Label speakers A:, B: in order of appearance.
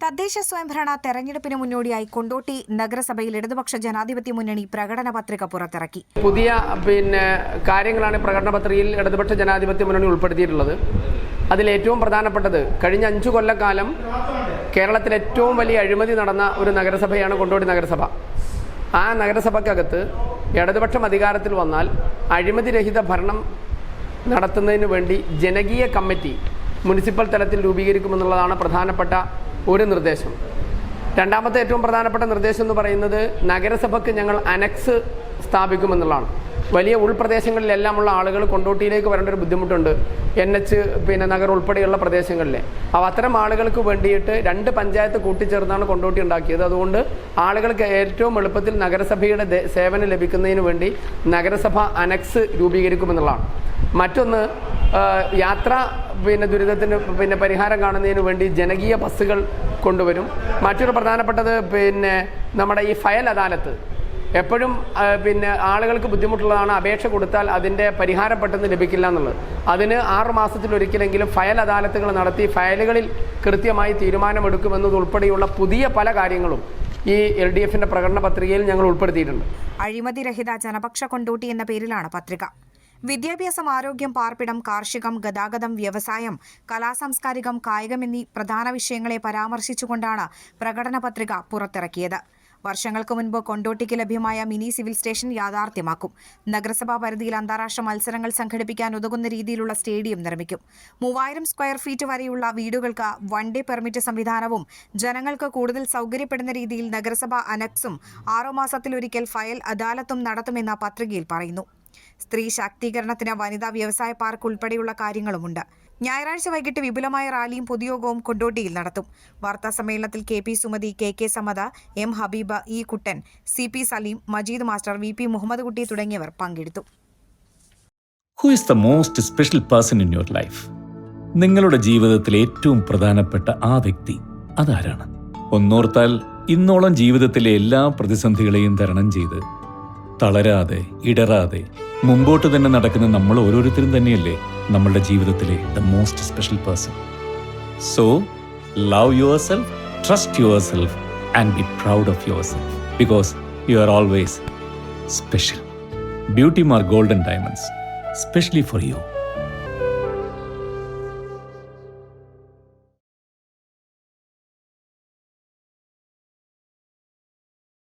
A: തദ്ദേശ സ്വയംഭരണ തെരഞ്ഞെടുപ്പിന് മുന്നോടിയായി കൊണ്ടോട്ടി നഗരസഭയിൽ ഇടതുപക്ഷ ജനാധിപത്യ മുന്നണി പ്രകടന പത്രിക പുറത്തിറക്കി.
B: പുതിയ പിന്നെ കാര്യങ്ങളാണ് പ്രകടന പത്രികയിൽ ഇടതുപക്ഷ ജനാധിപത്യ മുന്നണി ഉൾപ്പെടുത്തിയിട്ടുള്ളത്. അതിൽ ഏറ്റവും പ്രധാനപ്പെട്ടത് കഴിഞ്ഞ അഞ്ചു കൊല്ലക്കാലം കേരളത്തിൽ ഏറ്റവും വലിയ അഴിമതി നടന്ന ഒരു നഗരസഭയാണ് കൊണ്ടോട്ടി നഗരസഭ. ആ നഗരസഭക്കകത്ത് ഇടതുപക്ഷം അധികാരത്തിൽ വന്നാൽ അഴിമതിരഹിത ഭരണം നടത്തുന്നതിന് വേണ്ടി ജനകീയ കമ്മിറ്റി മുനിസിപ്പൽ തലത്തിൽ രൂപീകരിക്കുമെന്നുള്ളതാണ് പ്രധാനപ്പെട്ട ഒരു നിർദ്ദേശം. രണ്ടാമത്തെ ഏറ്റവും പ്രധാനപ്പെട്ട നിർദ്ദേശം എന്ന് പറയുന്നത് നഗരസഭയ്ക്ക് ഞങ്ങൾ അനക്സ് സ്ഥാപിക്കുമെന്നുള്ളതാണ്. വലിയ ഉൾപ്രദേശങ്ങളിലെല്ലാമുള്ള ആളുകൾ കൊണ്ടോട്ടിയിലേക്ക് വരേണ്ട ഒരു ബുദ്ധിമുട്ടുണ്ട്. എൻ എച്ച് പിന്നെ നഗർ ഉൾപ്പെടെയുള്ള പ്രദേശങ്ങളിലെ. അപ്പോൾ അത്തരം ആളുകൾക്ക് വേണ്ടിയിട്ട് രണ്ട് പഞ്ചായത്ത് കൂട്ടിച്ചേർന്നാണ് കൊണ്ടോട്ടി ഉണ്ടാക്കിയത്. അതുകൊണ്ട് ആളുകൾക്ക് ഏറ്റവും എളുപ്പത്തിൽ നഗരസഭയുടെ സേവനം ലഭിക്കുന്നതിന് വേണ്ടി നഗരസഭ അനക്സ് രൂപീകരിക്കുമെന്നുള്ളതാണ്. മറ്റൊന്ന് യാത്ര പിന്നെ ദുരിതത്തിന് പിന്നെ പരിഹാരം കാണുന്നതിന് വേണ്ടി ജനകീയ ബസ്സുകൾ കൊണ്ടുവരും. മറ്റൊരു പ്രധാനപ്പെട്ടത് പിന്നെ നമ്മുടെ ഈ ഫയൽ അദാലത്ത്. എപ്പോഴും പിന്നെ ആളുകൾക്ക് ബുദ്ധിമുട്ടുള്ളതാണ് അപേക്ഷ കൊടുത്താൽ അതിന്റെ പരിഹാരം പെട്ടെന്ന് ലഭിക്കില്ല എന്നുള്ളത്. അതിന് ആറുമാസത്തിലൊരിക്കലെങ്കിലും ഫയൽ അദാലത്തുകൾ നടത്തി ഫയലുകളിൽ കൃത്യമായി തീരുമാനമെടുക്കുമെന്നതുൾപ്പെടെയുള്ള പുതിയ പല കാര്യങ്ങളും ഈ എൽ ഡി എഫിന്റെ പ്രകടന പത്രികയിൽ ഞങ്ങൾ ഉൾപ്പെടുത്തിയിട്ടുണ്ട്.
A: അഴിമതിരഹിത ജനപക്ഷ കൊണ്ടോട്ടി എന്ന പേരിലാണ് പത്രിക. വിദ്യാഭ്യാസം ആരോഗ്യം പാർപ്പിടം കാർഷികം ഗതാഗതം വ്യവസായം കലാസാംസ്കാരികം കായികം എന്നീ പ്രധാന വിഷയങ്ങളെ പരാമർശിച്ചുകൊണ്ടാണ് പ്രകടന പത്രിക പുറത്തിറക്കിയത്. വർഷങ്ങൾക്ക് മുൻപ് കൊണ്ടോട്ടിക്ക് ലഭ്യമായ മിനി സിവിൽ സ്റ്റേഷൻ യാഥാർത്ഥ്യമാക്കും. നഗരസഭാ പരിധിയിൽ അന്താരാഷ്ട്ര മത്സരങ്ങൾ സംഘടിപ്പിക്കാൻ ഉതകുന്ന രീതിയിലുള്ള സ്റ്റേഡിയം നിർമ്മിക്കും. മൂവായിരം സ്ക്വയർ ഫീറ്റ് വരെയുള്ള വീടുകൾക്ക് വൺ ഡേ പെർമിറ്റ് സംവിധാനവും ജനങ്ങൾക്ക് കൂടുതൽ സൗകര്യപ്പെടുന്ന രീതിയിൽ നഗരസഭാ അനക്സും ആറു മാസത്തിലൊരിക്കൽ ഫയൽ അദാലത്തും നടത്തുമെന്ന് പത്രികയിൽ പറയുന്നു. സ്ത്രീ ശാക്തീകരണത്തിന് വനിതാ വ്യവസായ പാർക്ക് ഉൾപ്പെടെയുള്ള കാര്യങ്ങളുമുണ്ട്. ഞായറാഴ്ച വൈകിട്ട് വിപുലമായ റാലിയും പൊതുയോഗവും കൊണ്ടോട്ടിയിൽ നടത്തും. വാർത്താ സമ്മേളനത്തിൽ K P Sumathi K K Samatha M Habeeba E Kuttan C P Saleem Majeed master V P Muhammad Kutty തുടങ്ങിയവർ പങ്കെടുത്തു.
C: നിങ്ങളുടെ ജീവിതത്തിൽ ഏറ്റവും പ്രധാനപ്പെട്ട ആ വ്യക്തി അതാരാണ്? ഒന്നോർത്താൽ ഇന്നോളം ജീവിതത്തിലെ എല്ലാ പ്രതിസന്ധികളെയും തരണം ചെയ്ത് തളരാതെ ഇടറാതെ മുമ്പോട്ട് തന്നെ നടക്കുന്ന നമ്മൾ ഓരോരുത്തരും തന്നെയല്ലേ നമ്മളുടെ ജീവിതത്തിലെ the most special person so love yourself trust yourself and be proud of yourself because you are always special beauty Mar golden diamonds specially for you